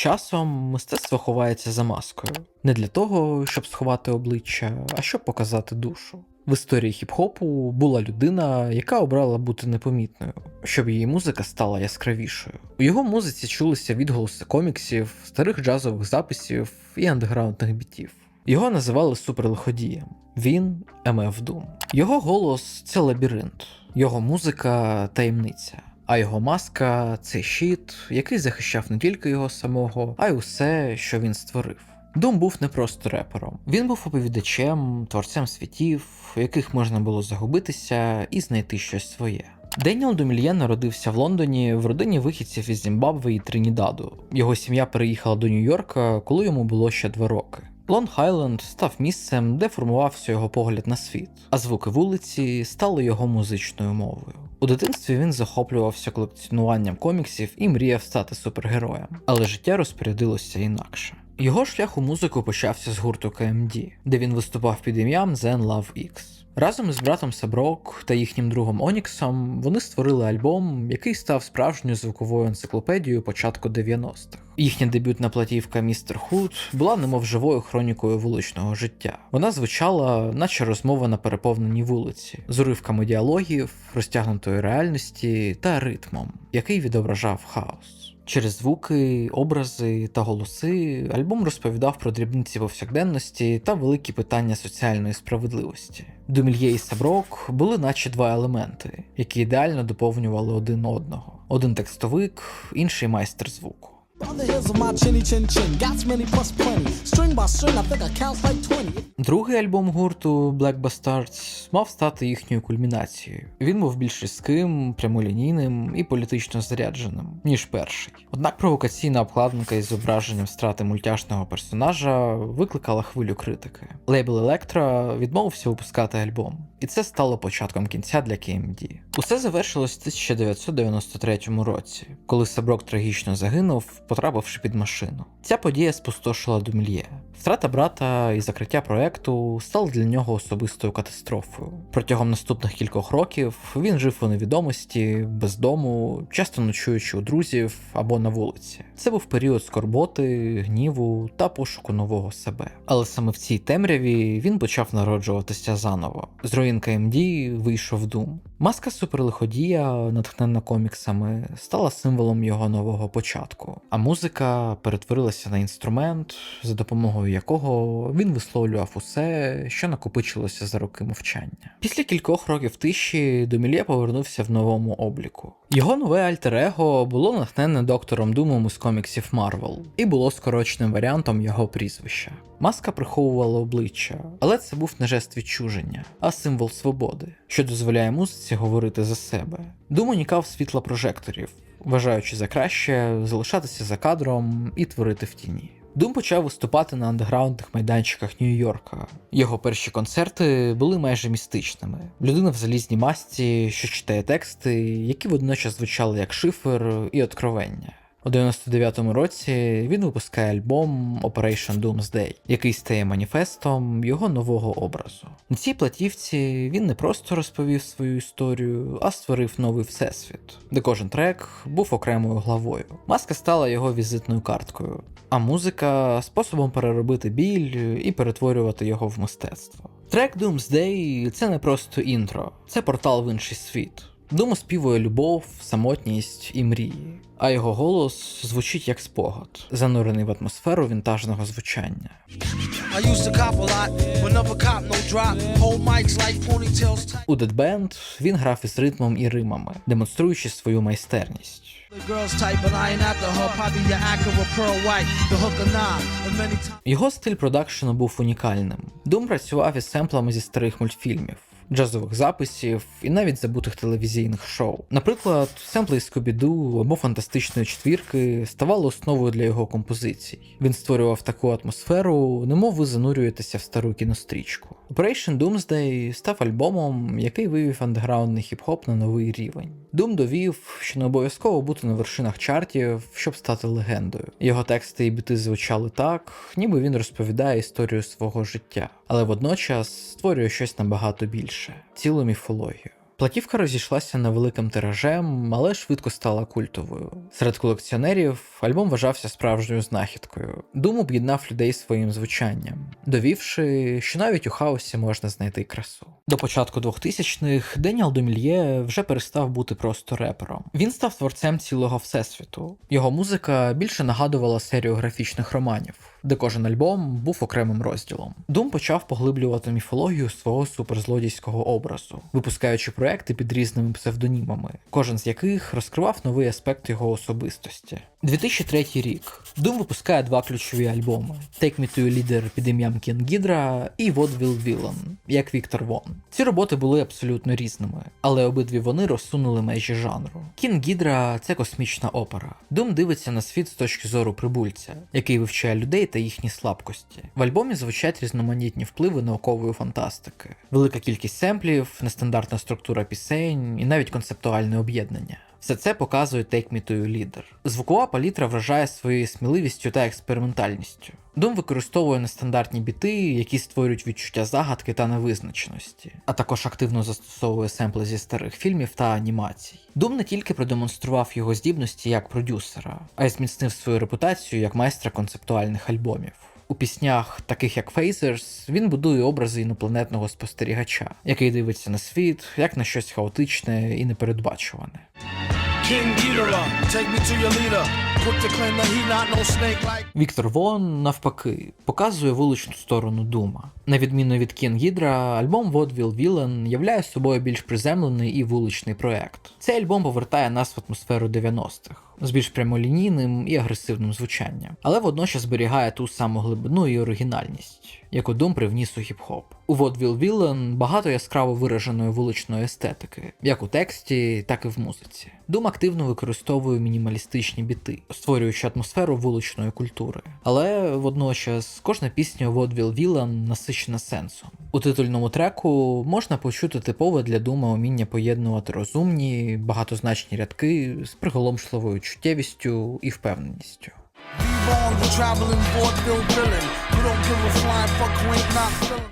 Часом мистецтво ховається за маскою не для того, щоб сховати обличчя, а щоб показати душу. В історії хіп-хопу була людина, яка обрала бути непомітною, щоб її музика стала яскравішою. У його музиці чулися відголоси коміксів, старих джазових записів і андеграундних бітів. Його називали суперлиходієм. Він МФ Doom. Його голос це лабіринт, його музика таємниця. А його маска це щит, який захищав не тільки його самого, а й усе, що він створив. Дум був не просто репером. Він був оповідачем, творцем світів, в яких можна було загубитися і знайти щось своє. Деніел Думільє народився в Лондоні в родині вихідців із Зімбабве і Тринідаду. Його сім'я переїхала до Нью-Йорка, коли йому було ще два роки. Лонг Хайленд став місцем, де формувався його погляд на світ, а звуки вулиці стали його музичною мовою. У дитинстві він захоплювався колекціонуванням коміксів і мріяв стати супергероєм, але життя розпорядилося інакше. Його шлях у музику почався з гурту KMD, де він виступав під ім'ям Zen Love X. Разом із братом Саброк та їхнім другом Оніксом вони створили альбом, який став справжньою звуковою енциклопедією початку 90-х. Їхня дебютна платівка Містер Худ була немов живою хронікою вуличного життя. Вона звучала, наче розмова на переповненій вулиці, з уривками діалогів, розтягнутої реальності та ритмом, який відображав хаос. Через звуки, образи та голоси альбом розповідав про дрібниці повсякденності та великі питання соціальної справедливості. Думільє і Саброк були наче два елементи, які ідеально доповнювали один одного: один текстовик, інший майстер звуку. On the heels of my chinny chin chin, got many plus plenty. String by string, I think I count like 20. Другий альбом гурту Black Bastards мав стати їхньою кульмінацією. Він був більш різким, прямолінійним і політично зарядженим, ніж перший. Однак провокаційна обкладинка із зображенням страти мультяшного персонажа викликала хвилю критики. Лейбл Electra відмовився випускати альбом, і це стало початком кінця для KMD. Усе завершилось в 1993 році, коли Саброк трагічно загинув, потрапивши під машину. Ця подія спустошила Думільє. Втрата брата і закриття проекту стали для нього особистою катастрофою. Протягом наступних кількох років він жив у невідомості, без дому, часто ночуючи у друзів або на вулиці. Це був період скорботи, гніву та пошуку нового себе. Але саме в цій темряві він почав народжуватися заново. З руїн КМД вийшов Дум. Маска суперлиходія, натхнена коміксами, стала символом його нового початку, а музика перетворилася на інструмент, за допомогою якого він висловлював усе, що накопичилося за роки мовчання. Після кількох років тиші Домілє повернувся в новому обліку. Його нове альтер-его було натхнене доктором Думом із коміксів Марвел і було скороченим варіантом його прізвища. Маска приховувала обличчя, але це був не жест відчуження, а символ свободи, що дозволяє музиці говорити за себе. Дум унікав світла прожекторів, вважаючи за краще залишатися за кадром і творити в тіні. Дум почав виступати на андеграундних майданчиках Нью-Йорка. Його перші концерти були майже містичними. Людина в залізній масці, що читає тексти, які водночас звучали як шифр і откровення. У 99-му році він випускає альбом Operation Doomsday, який стає маніфестом його нового образу. На цій платівці він не просто розповів свою історію, а створив новий всесвіт, де кожен трек був окремою главою. Маска стала його візитною карткою, а музика способом переробити біль і перетворювати його в мистецтво. Трек Doomsday – це не просто інтро, це портал в інший світ. Дума співує любов, самотність і мрії, а його голос звучить як спогад, занурений в атмосферу вінтажного звучання. У Dead Band він грав із ритмом і римами, демонструючи свою майстерність. Його стиль продакшену був унікальним. Дум працював із семплами зі старих мультфільмів. Джазових записів і навіть забутих телевізійних шоу. Наприклад, семпли з Скобіду або фантастичної четвірки ставали основою для його композицій. Він створював таку атмосферу, немов ви занурюєтеся в стару кінострічку. Operation Doomsday став альбомом, який вивів андеграундний хіп-хоп на новий рівень. Doom довів, що не обов'язково бути на вершинах чартів, щоб стати легендою. Його тексти і біти звучали так, ніби він розповідає історію свого життя, але водночас створює щось набагато більше цілу міфологію. Платівка розійшлася невеликим тиражем, але швидко стала культовою. Серед колекціонерів альбом вважався справжньою знахідкою. Дум об'єднав людей своїм звучанням, довівши, що навіть у хаосі можна знайти красу. До початку 2000-х Деніел Домільє вже перестав бути просто репером. Він став творцем цілого всесвіту. Його музика більше нагадувала серію графічних романів, де кожен альбом був окремим розділом. Дум почав поглиблювати міфологію свого суперзлодійського образу, випускаючи проекти під різними псевдонімами, кожен з яких розкривав новий аспект його особистості. 2003 рік. Doom випускає два ключові альбоми: Take Me to a Leader під ім'ям Ghidra і What Villain, як Віктор Вон. Ці роботи були абсолютно різними, але обидві вони розсунули межі жанру. King Ghidra – це космічна опера. Doom дивиться на світ з точки зору прибульця, який вивчає людей та їхні слабкості. В альбомі звучать різноманітні впливи наукової фантастики, велика кількість семплів, нестандартна структура пісень і навіть концептуальне об'єднання. Все це показує Take Me to Your Leader. Звукова палітра вражає своєю сміливістю та експериментальністю. Дум використовує нестандартні біти, які створюють відчуття загадки та невизначеності, а також активно застосовує семпли зі старих фільмів та анімацій. Дум не тільки продемонстрував його здібності як продюсера, а й зміцнив свою репутацію як майстра концептуальних альбомів. У піснях, таких як Phasers, він будує образи інопланетного спостерігача, який дивиться на світ як на щось хаотичне і непередбачуване. King Ghidorah, take me to your leader. Віктор Вон, навпаки, показує вуличну сторону Дума. На відміну від Кін Гідра, альбом Водвіл Вілен являє собою більш приземлений і вуличний проект. Цей альбом повертає нас в атмосферу 90-х. З більш прямолінійним і агресивним звучанням, але водночас зберігає ту саму глибину і оригінальність, яку Дум привніс у хіп-хоп. У Vaudeville Villain багато яскраво вираженої вуличної естетики, як у тексті, так і в музиці. Дум активно використовує мінімалістичні біти, створюючи атмосферу вуличної культури. Але водночас кожна пісня Vaudeville Villain насичена сенсом. У титульному треку можна почути типове для дума уміння поєднувати розумні, багатозначні рядки з приголомшливою чуттєвістю і впевненістю.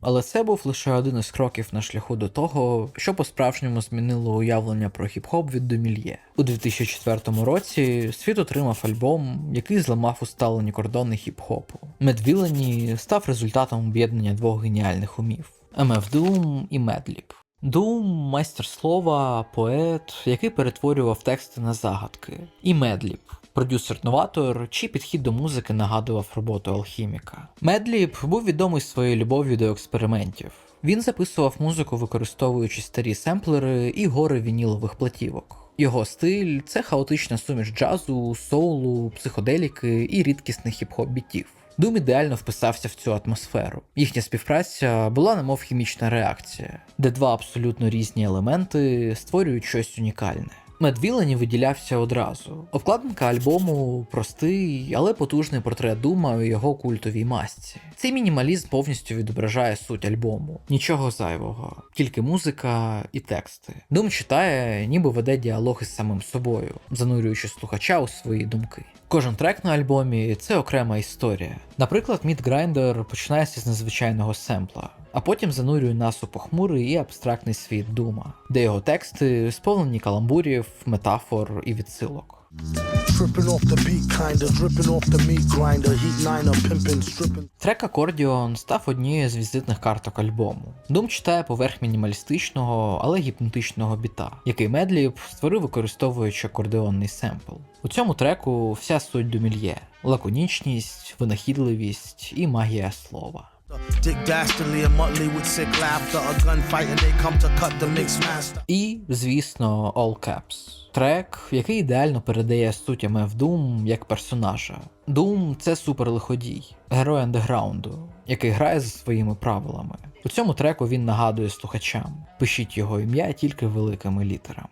Але це був лише один із кроків на шляху до того, що по-справжньому змінило уявлення про хіп-хоп від Домільє. У 2004 році світ отримав альбом, який зламав усталені кордони хіп-хопу. Медвілені став результатом об'єднання двох геніальних умів: MF Doom і Медліб. Doom – майстер слова, поет, який перетворював тексти на загадки, і Медліб продюсер-новатор, чий підхід до музики нагадував роботу алхіміка. Медліб був відомий своєю любов'ю до експериментів. Він записував музику, використовуючи старі семплери і гори вінілових платівок. Його стиль це хаотична суміш джазу, соулу, психоделіки і рідкісних хіп-хоп бітів. Дум ідеально вписався в цю атмосферу. Їхня співпраця була немов хімічна реакція, де два абсолютно різні елементи створюють щось унікальне. Медвілені виділявся одразу. Обкладинка альбому простий, але потужний портрет Дума у його культовій масці. Цей мінімалізм повністю відображає суть альбому. Нічого зайвого, тільки музика і тексти. Дум читає, ніби веде діалог із самим собою, занурюючи слухача у свої думки. Кожен трек на альбомі це окрема історія. Наприклад, Meat Grinder починається з незвичайного семпла, а потім занурює нас у похмурий і абстрактний світ Дума, де його тексти сповнені каламбурів, метафор і відсилок. Трек Акордіон став однією з візитних карток альбому. Дум читає поверх мінімалістичного, але гіпнотичного біта, який Медліб створив використовуючи акордеонний семпл. У цьому треку вся суть Думільє: лаконічність, винахідливість і магія слова. І, звісно, All Caps. Трек, який ідеально передає суть MF Doom як персонажа. Doom – це суперлиходій, герой андеграунду, який грає за своїми правилами. У цьому треку він нагадує слухачам: пишіть його ім'я тільки великими літерами.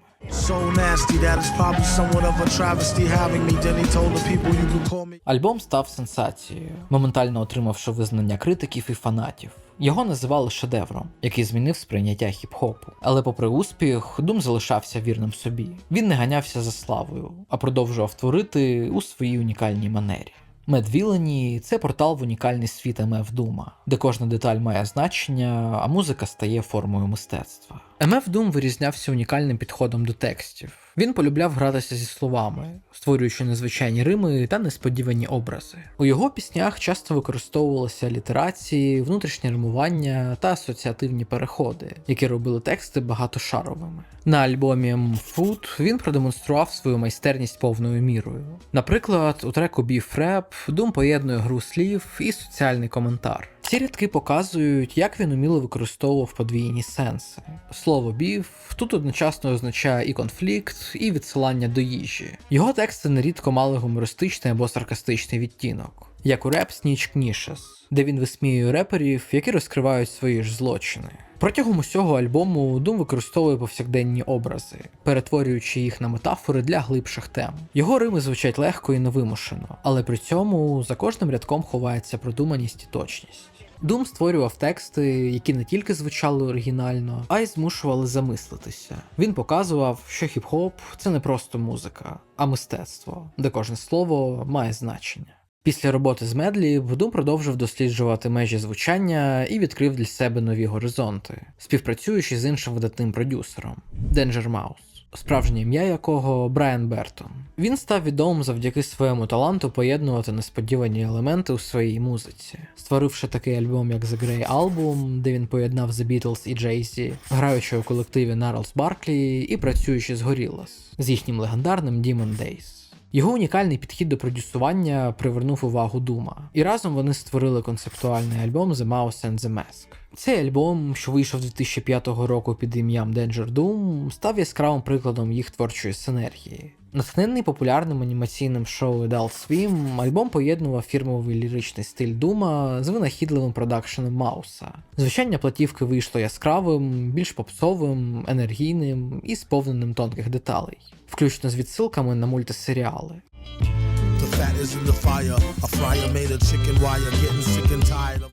Альбом став сенсацією, моментально отримавши визнання критиків і фанатів. Його називали шедевром, який змінив сприйняття хіп-хопу. Але, попри успіх, Дум залишався вірним собі. Він не ганявся за славою, а продовжував творити у своїй унікальній манері. Villainy – це портал в унікальний світ МФ Дума, де кожна деталь має значення, а музика стає формою мистецтва. МФ Дум вирізнявся унікальним підходом до текстів. Він полюбляв гратися зі словами, створюючи незвичайні рими та несподівані образи. У його піснях часто використовувалися літерації, внутрішнє римування та асоціативні переходи, які робили тексти багатошаровими. На альбомі Food він продемонстрував свою майстерність повною мірою. Наприклад, у треку Beef Rap Doom поєднує гру слів і соціальний коментар. Ці рядки показують, як він уміло використовував подвійні сенси. Слово бів тут одночасно означає і конфлікт, і відсилання до їжі. Його тексти нерідко мали гумористичний або саркастичний відтінок, як у реп Snitch Кнішес, де він висміює реперів, які розкривають свої ж злочини. Протягом усього альбому Дум використовує повсякденні образи, перетворюючи їх на метафори для глибших тем. Його рими звучать легко і невимушено, але при цьому за кожним рядком ховається продуманість і точність. Дум створював тексти, які не тільки звучали оригінально, а й змушували замислитися. Він показував, що хіп-хоп це не просто музика, а мистецтво, де кожне слово має значення. Після роботи з Медлі Дум продовжив досліджувати межі звучання і відкрив для себе нові горизонти, співпрацюючи з іншим видатним продюсером Danger Mouse справжнє ім'я якого Брайан Бертон. Він став відомим завдяки своєму таланту поєднувати несподівані елементи у своїй музиці, створивши такий альбом, як The Grey Album, де він поєднав The Beatles і Jay-Z, граючи у колективі Gnarls Barkley і працюючи з Gorillaz, з їхнім легендарним Demon Days. Його унікальний підхід до продюсування привернув увагу Дума, і разом вони створили концептуальний альбом The Mouse and the Mask. Цей альбом, що вийшов 2005 року під ім'ям Danger Doom, став яскравим прикладом їх творчої синергії. Натхнений популярним анімаційним шоу Adult Swim, альбом поєднував фірмовий ліричний стиль Дума з винахідливим продакшеном Мауса. Звучання платівки вийшло яскравим, більш попсовим, енергійним і сповненим тонких деталей, включно з відсилками на мультисеріали.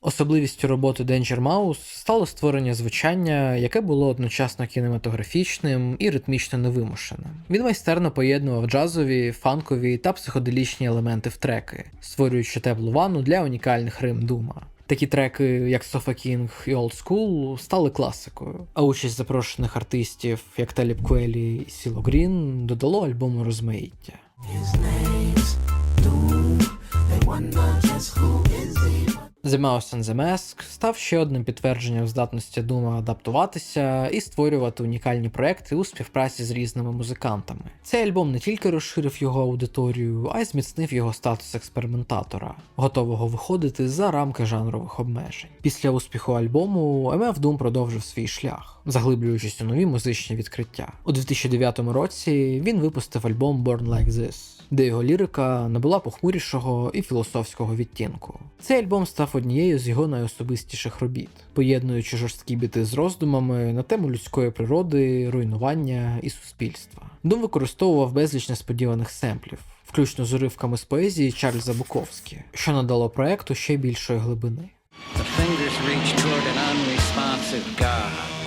Особливістю роботи Danger Mouse стало створення звучання, яке було одночасно кінематографічним і ритмічно невимушеним. Він майстерно поєднував джазові, фанкові та психоделічні елементи в треки, створюючи теплу ванну для унікальних рим Дума. Такі треки, як Sofa King і Old School, стали класикою, а участь запрошених артистів, як Таліб Куелі і Сіло Грін, додало альбому розмаїття. The Mouse and the Mask став ще одним підтвердженням здатності Дума адаптуватися і створювати унікальні проекти у співпраці з різними музикантами. Цей альбом не тільки розширив його аудиторію, а й зміцнив його статус експериментатора, готового виходити за рамки жанрових обмежень. Після успіху альбому MF Doom продовжив свій шлях, заглиблюючись у нові музичні відкриття. У 2009 році він випустив альбом Born Like This де його лірика набула похмурішого і філософського відтінку. Цей альбом став однією з його найособистіших робіт, поєднуючи жорсткі біти з роздумами на тему людської природи, руйнування і суспільства. Дум використовував безліч несподіваних семплів, включно з уривками з поезії Чарльза Буковські, що надало проекту ще більшої глибини. The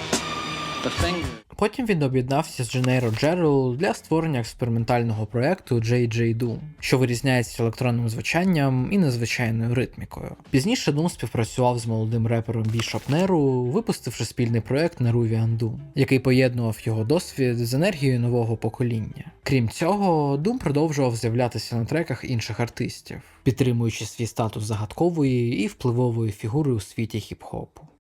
Потім він об'єднався з Дженейро Джерел для створення експериментального проекту JJ Doom, що вирізняється електронним звучанням і незвичайною ритмікою. Пізніше Doom співпрацював з молодим репером Бішоп Неру, випустивши спільний проект Neruvian Doom, який поєднував його досвід з енергією нового покоління. Крім цього, Doom продовжував з'являтися на треках інших артистів, підтримуючи свій статус загадкової і впливової фігури у світі хіп-хопу.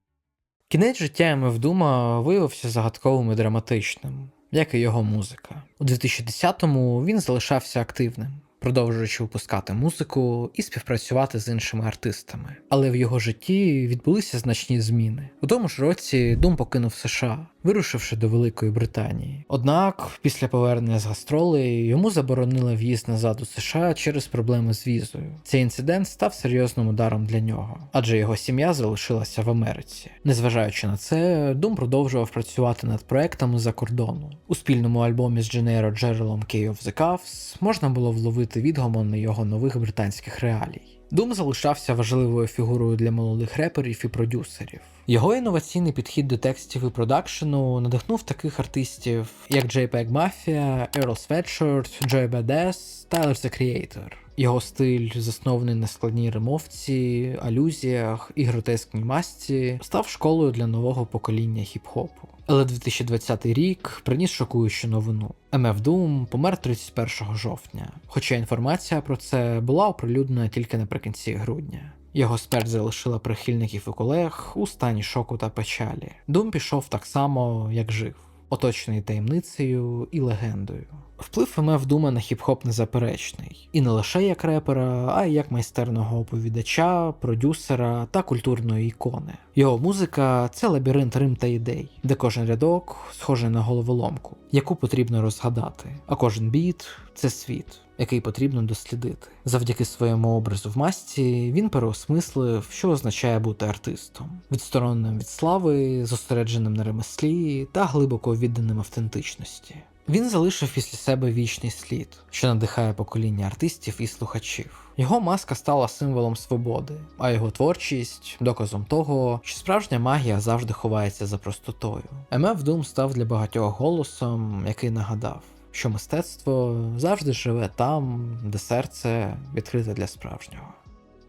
Кінець життя Мевдума Дума виявився загадковим і драматичним, як і його музика. У 2010-му він залишався активним, продовжуючи випускати музику і співпрацювати з іншими артистами. Але в його житті відбулися значні зміни. У тому ж році Дум покинув США, вирушивши до Великої Британії. Однак, після повернення з гастролей йому заборонили в'їзд назад у США через проблеми з візою. Цей інцидент став серйозним ударом для нього, адже його сім'я залишилася в Америці. Незважаючи на це, Дум продовжував працювати над проектами за кордону. У спільному альбомі з Дженейро Джерелом Key of the Cuffs можна було вловити відгомон його нових британських реалій. Дум залишався важливою фігурою для молодих реперів і продюсерів. Його інноваційний підхід до текстів і продакшену надихнув таких артистів, як JPEG Mafia, Earl Sweatshirt, Joy Badass, Tyler the Creator. Його стиль, заснований на складній римовці, алюзіях і гротескній масті, став школою для нового покоління хіп-хопу. Але 2020 рік приніс шокуючу новину. МФ Doom помер 31 жовтня, хоча інформація про це була оприлюднена тільки наприкінці грудня. Його смерть залишила прихильників і колег у стані шоку та печалі. Дум пішов так само, як жив, оточений таємницею і легендою. Вплив МФ Дума на хіп-хоп незаперечний, і не лише як репера, а й як майстерного оповідача, продюсера та культурної ікони. Його музика це лабіринт рим та ідей, де кожен рядок схожий на головоломку, яку потрібно розгадати, а кожен біт це світ, який потрібно дослідити. Завдяки своєму образу в масці він переосмислив, що означає бути артистом, відстороненим від слави, зосередженим на ремеслі та глибоко відданим автентичності. Він залишив після себе вічний слід, що надихає покоління артистів і слухачів. Його маска стала символом свободи, а його творчість доказом того, що справжня магія завжди ховається за простотою. МФ Doom став для багатьох голосом, який нагадав, що мистецтво завжди живе там, де серце відкрите для справжнього.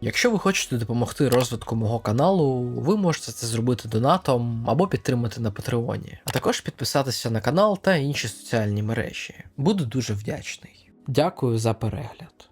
Якщо ви хочете допомогти розвитку мого каналу, ви можете це зробити донатом або підтримати на Патреоні, а також підписатися на канал та інші соціальні мережі. Буду дуже вдячний. Дякую за перегляд.